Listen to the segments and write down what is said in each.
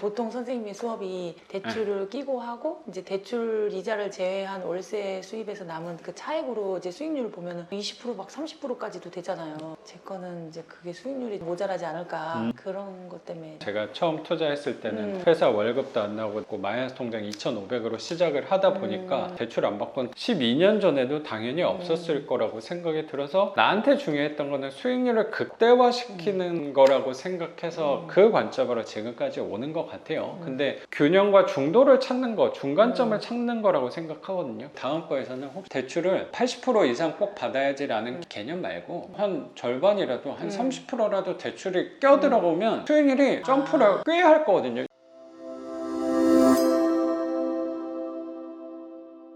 보통 선생님의 수업이 대출을 끼고 하고 이제 대출 이자를 제외한 월세 수입에서 남은 그 차액으로 이제 수익률을 보면은 20%막 30%까지도 되잖아요. 제 거는 이제 그게 수익률이 모자라지 않을까 음. 그런 것 때문에 제가 처음 투자했을 때는 음. 회사 월급도 안 나오고 마이너스 통장 2,500으로 시작을 하다 보니까 음. 대출 안 받고 12년 전에도 당연히 없었을 거라고 생각이 들어서 나한테 중요했던 거는 수익률을 극대화시키는 거라고 생각해서 음. 그 관점으로 지금까지 오는 것 같아요. 근데 균형과 중도를 찾는 거, 중간점을 음. 찾는 거라고 생각하거든요. 다음 거에서는 혹시 대출을 80% 이상 꼭 받아야지라는 개념 말고 한 절반이라도 한 음. 30%라도 대출이 껴들어오면 수익률이 점프를 아. 꽤할 거거든요.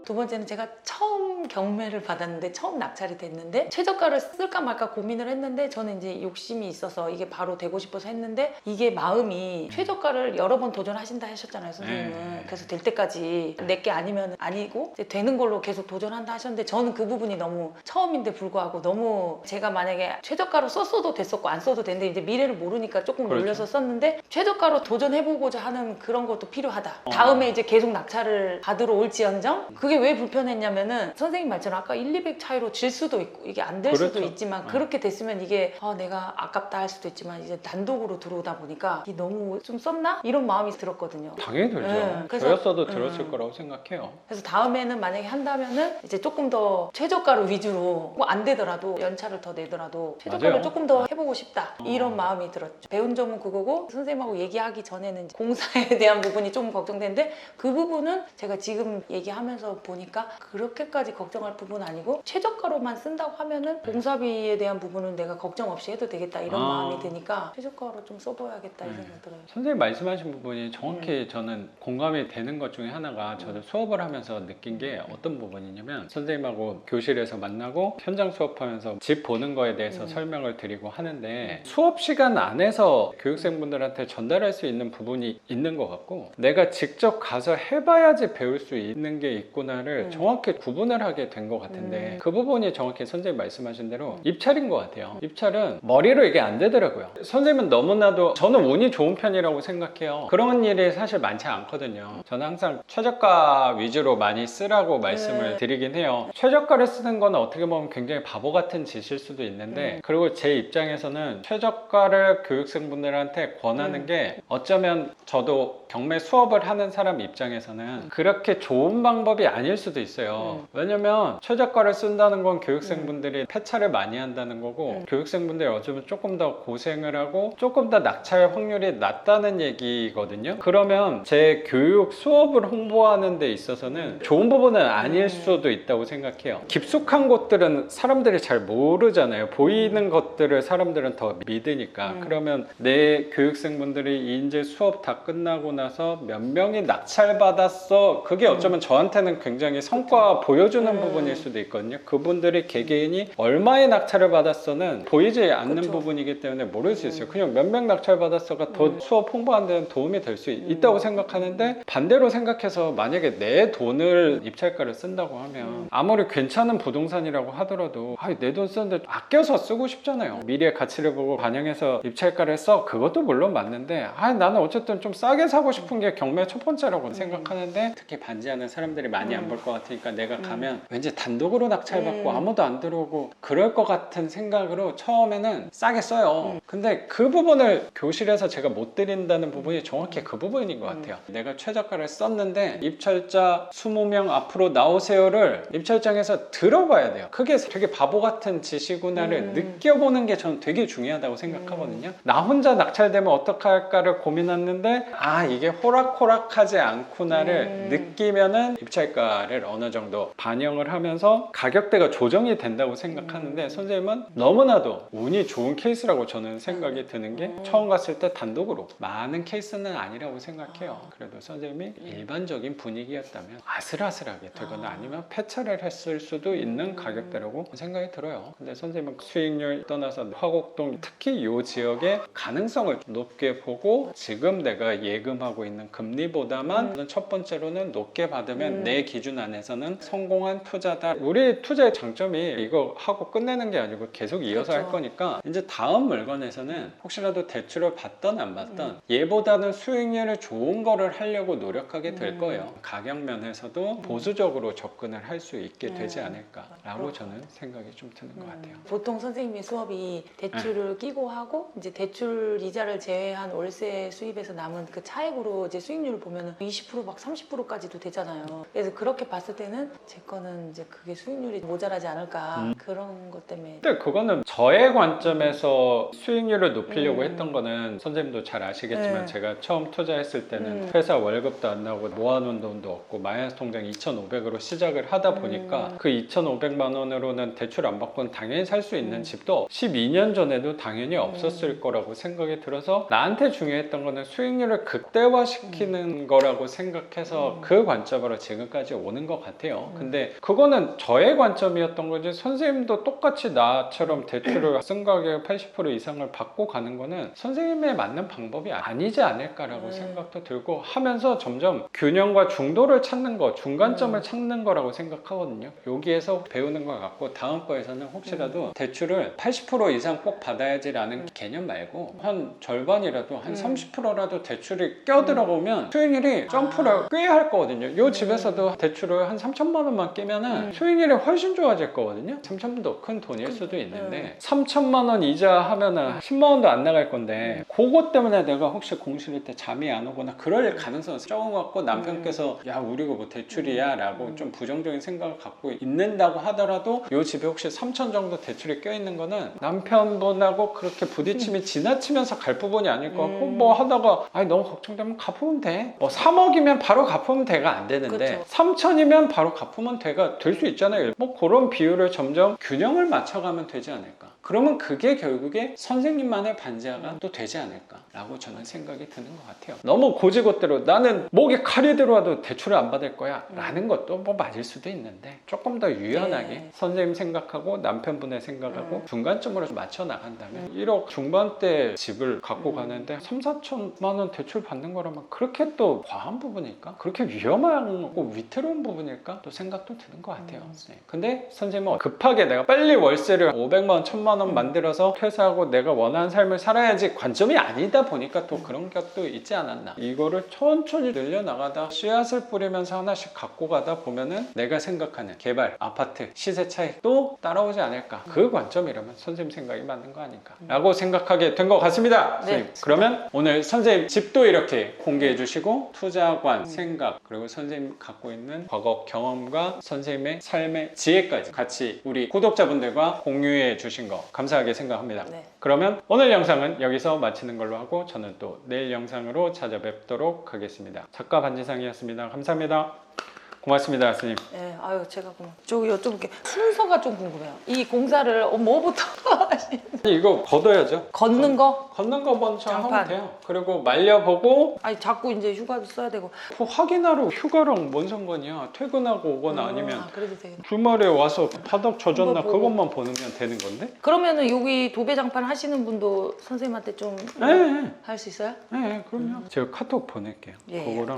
두 번째는 제가 처음 경매를 받았는데 처음 낙찰이 됐는데 최저가를 쓸까 말까 고민을 했는데 저는 이제 욕심이 있어서 이게 바로 되고 싶어서 했는데 이게 마음이 최저가를 여러 번 도전하신다 하셨잖아요 선생님은 네. 그래서 될 때까지 내게 아니면 아니고 되는 걸로 계속 도전한다 하셨는데 저는 그 부분이 너무 처음인데 불구하고 너무 제가 만약에 최저가로 썼어도 됐었고 안 써도 됐는데 이제 미래를 모르니까 조금 그렇죠. 놀려서 썼는데 최저가로 도전해보고자 하는 그런 것도 필요하다 어. 다음에 이제 계속 낙찰을 받으러 올지언정 그게 왜 불편했냐면은 선생님 말처럼 아까 1, 200 차이로 질 수도 있고 이게 안 될 수도 그렇죠. 있지만 네. 그렇게 됐으면 이게 아, 내가 아깝다 할 수도 있지만 이제 단독으로 들어오다 보니까 이게 너무 좀 썼나? 이런 마음이 들었거든요. 당연히 들죠. 네, 저였어도 들었을 음. 거라고 생각해요. 그래서 다음에는 만약에 한다면은 이제 조금 더 최저가로 위주로 뭐 안 되더라도 연차를 더 내더라도 최저가를 맞아요. 조금 더 해보고 싶다 이런 어. 마음이 들었죠. 배운 점은 그거고 선생님하고 얘기하기 전에는 공사에 대한 부분이 좀 걱정되는데 그 부분은 제가 지금 얘기하면서 보니까 그렇게까지 걱정할 부분은 아니고 최저가로만 쓴다고 하면은 공사비에 대한 부분은 내가 걱정 없이 해도 되겠다 이런 아. 마음이 드니까 최저가로 좀 써봐야겠다 이 네. 생각 들어요. 선생님 말씀하신 부분이 정확히 음. 저는 공감이 되는 것 중에 하나가 저도 수업을 하면서 느낀 게 어떤 부분이냐면 선생님하고 교실에서 만나고 현장 수업하면서 집 보는 거에 대해서 음. 설명을 드리고 하는데 수업 시간 안에서 교육생분들한테 전달할 수 있는 부분이 있는 것 같고 내가 직접 가서 해봐야지 배울 수 있는 게 있구나 를 음. 정확히 구분을 하게 된 것 같은데 음. 그 부분이 정확히 선생님 말씀하신 대로 입찰인 것 같아요. 입찰은 머리로 이게 안 되더라고요. 선생님은 너무나도 저는 운이 좋은 편이라고 생각해요. 그런 일이 사실 많지 않거든요. 저는 항상 최저가 위주로 많이 쓰라고 말씀을 네. 드리긴 해요. 최저가를 쓰는 건 어떻게 보면 굉장히 바보 같은 짓일 수도 있는데 음. 그리고 제 입장에서는 최저가를 교육생분들한테 권하는 음. 게 어쩌면 저도 경매 수업을 하는 사람 입장에서는 그렇게 좋은 방법이 아닐 수도 있어요. 음. 왜냐면 최저가를 쓴다는 건 교육생분들이 폐차를 많이 한다는 거고 음. 교육생분들이 어쩌면 조금 더 고생을 하고 조금 더 낙찰 확률이 낮다는 얘기거든요. 그러면 제 교육 수업을 홍보하는 데 있어서는 좋은 부분은 아닐 음. 수도 있다고 생각해요. 깊숙한 것들은 사람들이 잘 모르잖아요. 보이는 것들을 사람들은 더 믿으니까. 음. 그러면 내 교육생분들이 이제 수업 다 끝나고 나서 몇 명이 낙찰 받았어. 그게 어쩌면 저한테는 굉장히 성과 보여주는 음. 부분일 수도 있거든요. 그분들이 개개인이 얼마의 낙찰을 받았어는 보이지 않는 그쵸. 부분이기 때문에 모를 수 있어요. 음. 그냥 몇명 낙찰 받았어가 더 음. 수업 홍보하는 데는 도움이 될수 음. 있다고 생각하는데 반대로 생각해서 만약에 내 돈을 입찰가를 쓴다고 하면 음. 아무리 괜찮은 부동산이라고 하더라도 내 돈 쓰는데 아껴서 쓰고 싶잖아요. 미래의 가치를 보고 반영해서 입찰가를 써 그것도 물론 맞는데 아 나는 어쨌든 좀 싸게 사고 싶은 게 경매 첫 번째라고 생각하는데 특히 반지하는 사람들이 많이 안 음. 볼것 같으니까 내가 음. 가면 왠지 단독으로 낙찰받고 음. 아무도 안 들어오고 그럴 것 같은 생각으로 처음에는 싸게 써요. 음. 근데 그 부분을 교실에서 제가 못 드린다는 부분이 정확히 그 부분인 것 음. 같아요. 내가 최저가를 썼는데 입찰자 20명 앞으로 나오세요를 입찰장에서 들어봐야 돼요. 그게 되게 바보 같은 짓이구나를 음. 느껴보는 게 저는 되게 중요하다고 생각하거든요. 나 혼자 낙찰되면 어떻게 할까를 고민했는데 아 이게 호락호락하지 않구나를 음. 느끼면은 입찰가 를 어느 정도 반영을 하면서 가격대가 조정이 된다고 생각하는데 음. 선생님은 너무나도 운이 좋은 케이스라고 저는 생각이 드는 게 음. 처음 갔을 때 단독으로 많은 케이스는 아니라고 생각해요. 그래도 선생님이 일반적인 분위기였다면 아슬아슬하게 되거나 아. 아니면 폐차를 했을 수도 있는 음. 가격대라고 생각이 들어요. 근데 선생님은 수익률 떠나서 화곡동 특히 이 지역의 가능성을 높게 보고 지금 내가 예금하고 있는 금리보다만 첫 번째로는 높게 받으면 음. 내 기. 기준 안에서는 성공한 투자다. 우리 투자의 장점이 이거 하고 끝내는 게 아니고 계속 이어서 할 그렇죠. 거니까 이제 다음 물건에서는 혹시라도 대출을 받던 안 받던 얘보다는 수익률이 좋은 거를 하려고 노력하게 될 음. 거예요. 가격 면에서도 보수적으로 접근을 할 수 있게 되지 음. 않을까라고 그렇구나. 저는 생각이 좀 드는 것 같아요. 음, 보통 선생님의 수업이 대출을 끼고 하고 이제 대출 이자를 제외한 월세 수입에서 남은 그 차액으로 이제 수익률을 보면 20%막 30%까지도 되잖아요. 그래서 그 렇게 봤을 때는 제 거는 이제 그게 수익률이 모자라지 않을까 음. 그런 것 때문에 근데 그거는 저의 관점에서 수익률을 높이려고 음. 했던 거는 선생님도 잘 아시겠지만 네. 제가 처음 투자했을 때는 음. 회사 월급도 안 나오고 모아놓은 돈도 없고 마이너스 통장 2,500으로 시작을 하다 보니까 음. 그 2,500만 원으로는 대출 안 받고는 당연히 살 수 있는 음. 집도 12년 전에도 당연히 없었을 거라고 생각이 들어서 나한테 중요했던 거는 수익률을 극대화시키는 거라고 생각해서 음. 그 관점으로 지금까지 오는 것 같아요. 음. 근데 그거는 저의 관점이었던 거지 선생님도 똑같이 나처럼 대출을 쓴 가격 80% 이상을 받고 가는 거는 선생님에 맞는 방법이 아니지 않을까라고 음. 생각도 들고 하면서 점점 균형과 중도를 찾는 거 중간점을 음. 찾는 거라고 생각하거든요. 여기에서 배우는 것 같고 다음 거에서는 혹시라도 음. 대출을 80% 이상 꼭 받아야지라는 개념 말고 한 절반이라도 한 음. 30%라도 대출이 껴들어오면 수익률이 점프를 아. 꽤할 거거든요. 요 음. 집에서도 대 출을 한 3천만 원만 끼면은 음. 수익률이 훨씬 좋아질 거거든요. 3천만도 큰 돈일 수도 음. 있는데 3천만 원 이자 하면은 10만 원도 안 나갈 건데 그것 때문에 내가 혹시 공실일 때 잠이 안 오거나 그럴 가능성은 적은 것 같고 남편께서 야 우리 이거 뭐 대출이야 라고 음. 좀 부정적인 생각을 갖고 있는다고 하더라도 요 집에 혹시 3천 정도 대출이 껴 있는 거는 남편분하고 그렇게 부딪힘이 지나치면서 갈 부분이 아닐 것 같고 음. 뭐 하다가 아니 너무 걱정되면 갚으면 돼. 뭐 3억이면 바로 갚으면 돼가 안 되는데 그쵸. 3천이면 바로 갚으면 돼가 될 수 있잖아요. 뭐 그런 비율을 점점 균형을 맞춰가면 되지 않을까. 그러면 그게 결국에 선생님만의 반지하가 또 되지 않을까라고 저는 생각이 드는 것 같아요. 너무 고지것대로 나는 목에 칼이 들어와도 대출을 안 받을 거야 라는 것도 뭐 맞을 수도 있는데 조금 더 유연하게 네. 선생님 생각하고 남편분의 생각하고 음. 중간점으로 좀 맞춰 나간다면 1억 중반대 집을 갖고 음. 가는데 3, 4천만 원 대출 받는 거라면 그렇게 또 과한 부분일까? 그렇게 위험하고 위태로운 부분일까? 또 생각도 드는 것 같아요. 음. 네. 근데 선생님은 급하게 내가 빨리 월세를 500만 원, 1000만 원 음. 만들어서 퇴사하고 내가 원하는 삶을 살아야지 관점이 아니다 보니까 또 그런 것도 있지 않았나. 이거를 천천히 늘려나가다 씨앗을 뿌리면서 하나씩 갖고 가다 보면은 내가 생각하는 개발, 아파트, 시세 차익도 따라오지 않을까. 그 관점이라면 선생님 생각이 맞는 거 아닌가. 라고 생각하게 된 것 같습니다. 네. 선생님. 그러면 오늘 선생님 집도 이렇게 공개해 주시고 투자관, 음. 생각, 그리고 선생님 갖고 있는 과거 경험과 선생님의 삶의 지혜까지 같이 우리 구독자분들과 공유해 주신 거 감사하게 생각합니다. 네. 그러면 오늘 영상은 여기서 마치는 걸로 하고 저는 또 내일 영상으로 찾아뵙도록 하겠습니다. 작가 반지상이었습니다. 감사합니다. 고맙습니다, 선생님. 네, 아유 제가 그럼 저기 여쭤볼게 순서가 좀 궁금해요. 이 공사를 어, 뭐부터 하시- 이거 걷어야죠. 걷는 거? 걷는 거 먼저 하면 장판. 돼요. 그리고 말려보고 아니 자꾸 이제 휴가도 써야 되고. 그 확인하러 휴가랑 뭔 상관이야. 퇴근하고 오거나 음, 아니면 아, 그래도 되겠네. 주말에 와서 바닥 젖었나 그거 보고. 그것만 보면 되는 건데? 그러면은 여기 도배 장판 하시는 분도 선생님한테 좀 네, 할수 있어요? 네, 그럼요. 제가 카톡 보낼게요. 예, 예. 그거랑